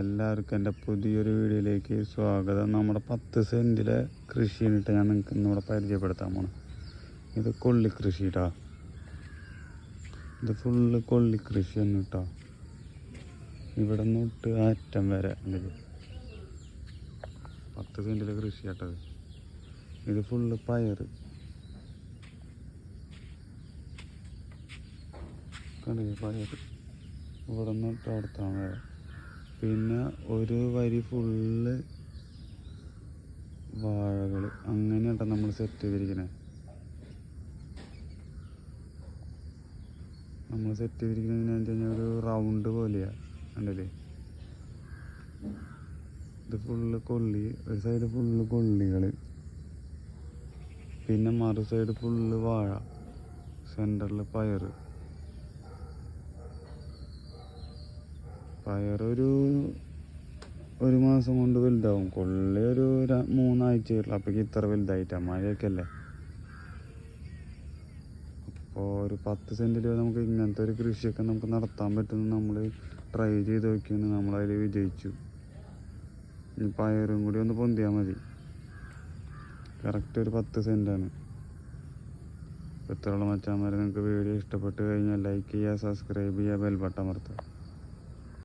എല്ലാവർക്കും എന്റെ പുതിയൊരു വീഡിയോയിലേക്ക് സ്വാഗതം. നമ്മുടെ പത്ത് സെന്റിലെ കൃഷിയിട്ട് ഞാൻ നിങ്ങൾക്ക് ഇന്നിവിടെ പരിചയപ്പെടുത്താൻ പോണം. ഇത് കൊള്ളി കൃഷി കേട്ടോ ഇത് ഫുള്ള് കൊള്ളി കൃഷി തന്നെ കേട്ടോ ഇവിടെ നിന്ന് തൊട്ട് അറ്റം വരെ ഇത്. പത്ത് സെന്റിലെ കൃഷി കേട്ടത് ഇത്. ഫുള്ള് പയർ കണ്ടില്ലേ പയർ ഇവിടെ നിന്ന് തൊട്ട് അടുത്താണ്. വരെ പിന്നെ ഒരു വരി ഫുള്ള് വാഴകൾ അങ്ങനെയാട്ടോ നമ്മൾ സെറ്റ് ചെയ്തിരിക്കണേ. നമ്മൾ സെറ്റ് ചെയ്തിരിക്കുന്നത് എങ്ങനെയാണെന്ന് വെച്ച് ഒരു റൗണ്ട് പോലെയാണ് കണ്ടില്ലേ? ഇത് ഫുള്ള് കൊള്ളി ഒരു സൈഡ് ഫുള്ള് കൊള്ളികൾ പിന്നെ മറു സൈഡ് ഫുള്ള് വാഴ. സെന്ററിൽ പയറ്. പയറൊരു ഒരു മാസം കൊണ്ട് വലുതാവും. കൊള്ളി ഒരു മൂന്നാഴ്ച അപ്പോഴേക്ക് ഇത്ര വലുതായിട്ടാണ് മഴയൊക്കെ അല്ലേ അപ്പോൾ ഒരു പത്ത് സെന്റിൽ നമുക്ക് ഇങ്ങനത്തെ ഒരു കൃഷിയൊക്കെ നമുക്ക് നടത്താൻ പറ്റുന്ന നമ്മൾ ട്രൈ ചെയ്ത് നോക്കിയാണ് നമ്മളതിൽ വിജയിച്ചു. ഇനി പയറും കൂടി ഒന്ന് പൊന്തിയാൽ മതി. കറക്റ്റ് ഒരു പത്ത് സെന്റാണ് ഇത്രയുള്ള മച്ചാന്മാരെ നിങ്ങൾക്ക് വീഡിയോ ഇഷ്ടപ്പെട്ട് കഴിഞ്ഞാൽ ലൈക്ക് ചെയ്യുക സബ്സ്ക്രൈബ് ചെയ്യുക ബെൽ ബട്ടൺ അമർത്തുക.